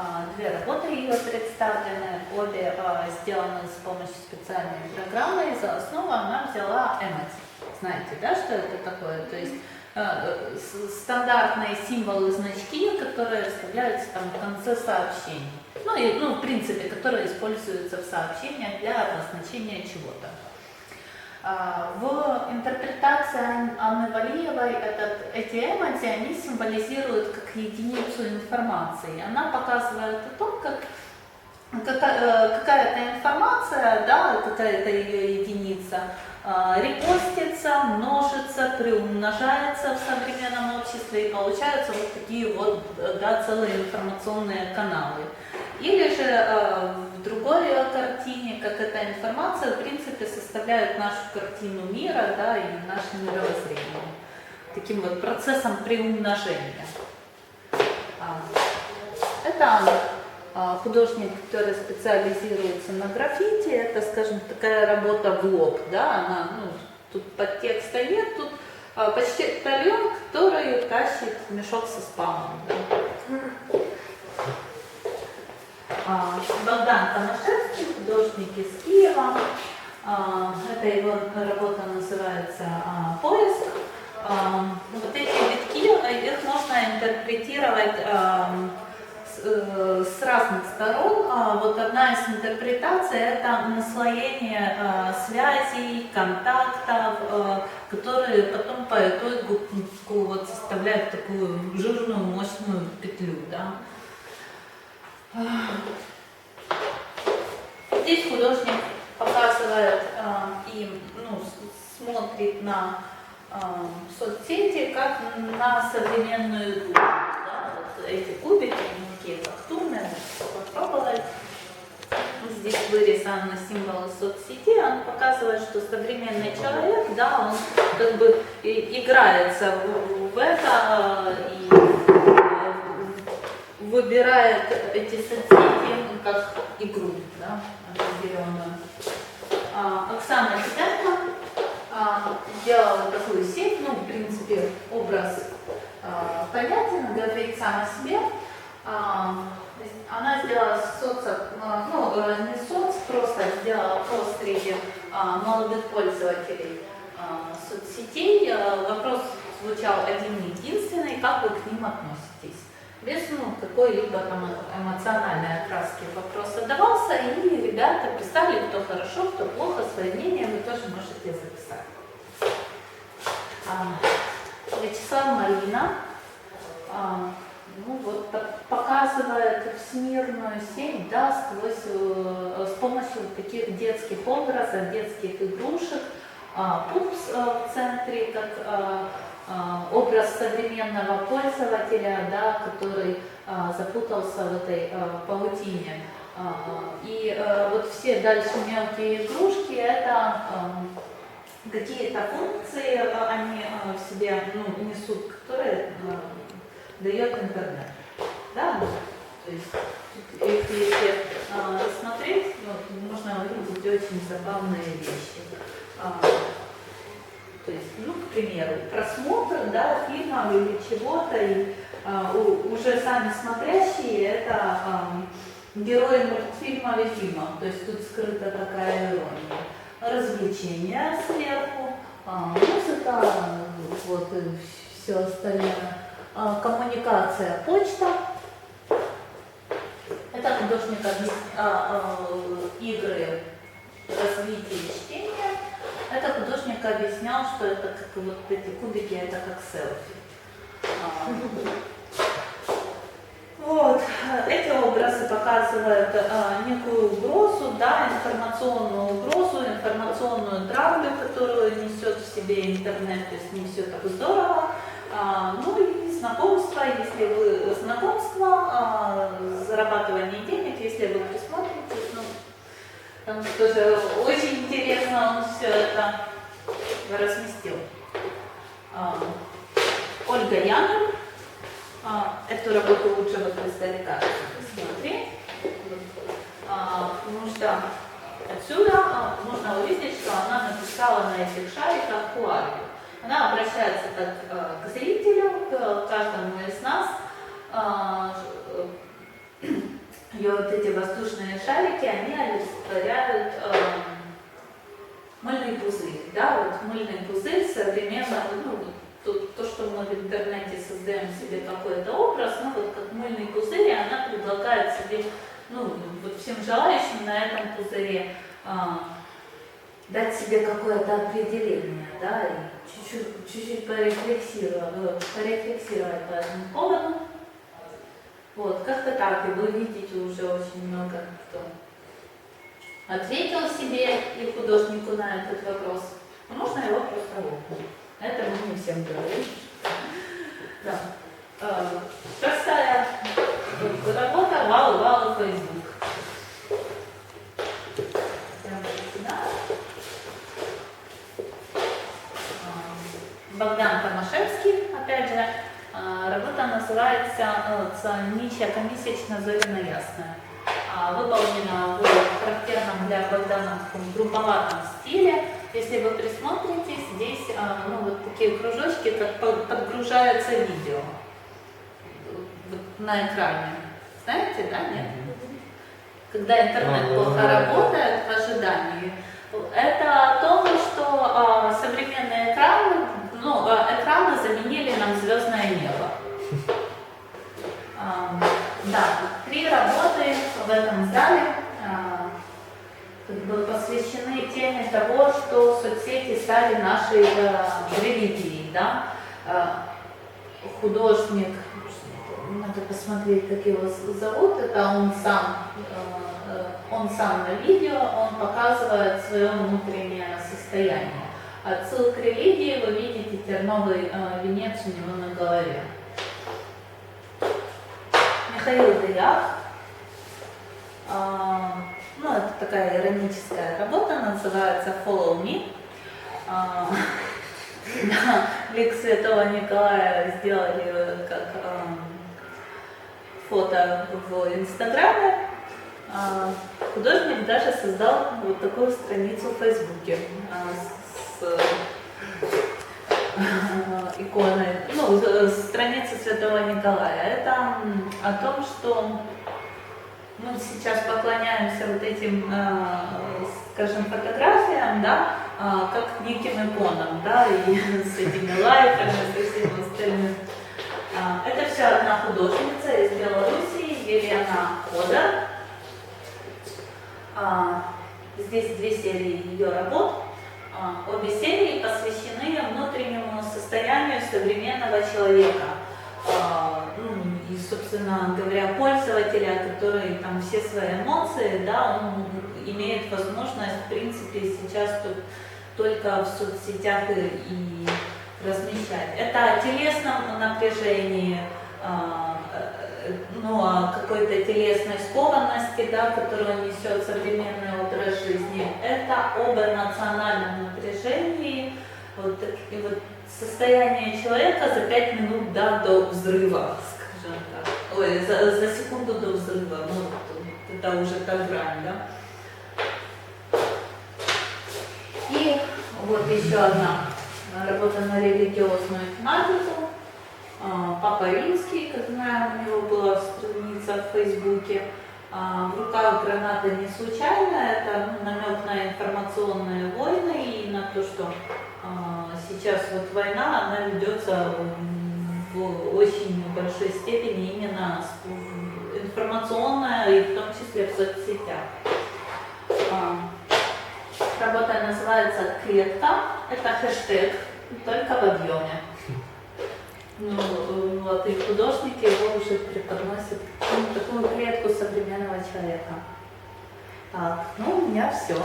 а, две работы ее представлены, обе а, сделаны с помощью специальной программы, и за основу она взяла Эмодзи. Знаете, да, что это такое? То есть с- стандартные символы, значки, которые расставляются там в конце сообщений. Ну, и, ну, в принципе, которые используются в сообщениях для обозначения чего-то. А, В интерпретации Ан- Анны Валиевой этот, эти эмодзи, они символизируют как единицу информации. Она показывает о том, как э, какая-то информация, да, какая-то ее единица, а, репостится, множится, приумножается в современном обществе и получаются вот такие вот э, да, целые информационные каналы. Или же э, в другой картине, как эта информация, в принципе, составляет нашу картину мира да, и наше мировоззрение. Таким вот процессом приумножения. А, Это а, художник, который специализируется на граффити, это, скажем, такая работа в лоб, да, она, ну, тут подтекста нет, тут а, почтальон, который тащит мешок со спамом, да. А, Богдан Томашевский, художник из Киева. А, Это его работа называется а, «Поиск». А, Вот эти витки, э, их можно интерпретировать а, с э, с разных сторон. А, Вот одна из интерпретаций – это наслоение а, связей, контактов, а, которые потом по итогу ну, вот составляют такую жирную, мощную петлю. Да? Здесь художник показывает а, и ну, смотрит на а, соцсети как на современную игру. Да? Вот эти кубики, такие фактурные, можно попробовать. Здесь вырисованы символы соцсети, он показывает, что современный человек, да, он как бы играется в, в это и э, выбирает эти соцсети как игру, да, определенную. А, Оксана Титенко а, сделала такую сеть, ну, в принципе, образ а, понятен, говорит сам о себе. А, она сделала соц, а, ну, э, не соц, просто сделала опрос среди а, молодых пользователей а, соцсетей. А, Вопрос звучал один единственный, как вы к ним относитесь? Без ну, какой-либо там эмоциональной окраски вопрос задавался, и ребята писали, кто хорошо, кто плохо, свое мнение вы тоже можете записать. А, Вячеслав Марина, а, ну вот так показывает всемирную сеть, да, сквозь, э, с помощью таких детских образов, детских игрушек, а, пупс э, в центре, как а, а, образ современного пользователя, да, который а, запутался в этой а, паутине. А, И вот все дальше мелкие игрушки это какие-то функции они в себе ну, несут, которые дает интернет. Да? То есть если рассмотреть, вот, можно увидеть очень забавные вещи. А, то есть, ну, к примеру, просмотр да, фильма или чего-то, и а, у- уже сами смотрящие это ам, герои мультфильма или фильма, то есть тут скрыта такая ирония. Развлечения сверху, а, музыка, вот все остальное. А, коммуникация, почта. Это художник а, а, игры, Художник объяснял, что это как вот эти кубики, это как селфи. А, Вот. Эти образы показывают а, некую угрозу, да, информационную угрозу, информационную травлю, которую несет в себе интернет, то есть не все так здорово. А, ну и знакомство, если вы знакомство, а, зарабатывание денег, если вы присмотритесь, ну, там тоже очень интересно все это разместил. А, Ольга Яна, а, эту работу лучше вот посмотреть, А, потому что отсюда а, можно увидеть, что она написала на этих шариках хуарию. Она обращается так а, к зрителю, к каждому из нас, а, ее вот эти воздушные шарики, они олицетворяют мыльный пузырь, да, вот мыльный пузырь современно, ну, то, то, что мы в интернете создаем себе какой-то образ, ну, вот как мыльный пузырь, и она предлагает себе, ну, вот всем желающим на этом пузыре а, дать себе какое-то определение, да, и чуть-чуть, чуть-чуть порефлексировать, э, порефлексировать по этому поводу. Вот, как-то так, и вы видите уже очень много ответил себе и художнику на этот вопрос. Можно его просто лопнуть. Это мы не всем говорим. Да. Э, Простая работа, вау, вау, Facebook. Э, Богдан Томашевский, опять же, э, работа называется э, «Нищая комиссия Зорина Ясная». А, Выполнена в характерном для Богдана таком грубоватом стиле. Если вы присмотритесь, здесь а, ну, вот такие кружочки, как по- подгружается видео на экране. Знаете, да, нет? Когда интернет А, плохо работает в ожидании, это о том, что а, современные экраны, ну, а, экраны заменили нам звездное небо. Да, три работы в этом зале посвящены теме того, что соцсети стали нашей э, религией, да. А, художник, надо посмотреть, как его зовут, это он сам, э, э, он сам на видео, он показывает свое внутреннее состояние. Отсыл к религии вы видите терновый э, венец у него на голове. Михаил Дырях. А, ну, это такая ироническая работа, называется Follow Me. А, лик Святого Николая сделали как ам, фото в Инстаграме. А, художник даже создал вот такую страницу в Фейсбуке а, с, э, иконой, ну, э, страница Святого Николая. Это о том, что мы сейчас поклоняемся вот этим, э, скажем, фотографиям, да, а, как неким иконам, да, и с этими лайками, со всем остальным. А, Это все одна художница из Белоруссии, Елена Кода. А, Здесь две серии ее работ. Обе серии посвящены внутреннему состоянию современного человека. И, собственно говоря, пользователя, который там все свои эмоции, да, он имеет возможность, в принципе, сейчас тут только в соцсетях и, и размещать. Это о телесном напряжении, а, э, ну, о какой-то телесной скованности, да, которую несет современный образ жизни. Это об эмоциональном напряжении, вот, и вот состояние человека за пять минут да, до взрыва, Ой, за, за секунду до взрыва, ну, это уже та грань, да. И вот еще одна работа на религиозную тематику. А, Папа Римский, как знаем, у него была страница в Фейсбуке. А, В руках граната не случайно, это намек на информационные войны и на то, что а, сейчас вот война, она ведется в очень большой степени именно информационная и в том числе в соцсетях. А, Работа называется «Клетка». Это хэштег, только в объеме. Ну, вот, и художники его уже преподносят ну, такую клетку современного человека. Так, ну, у меня все.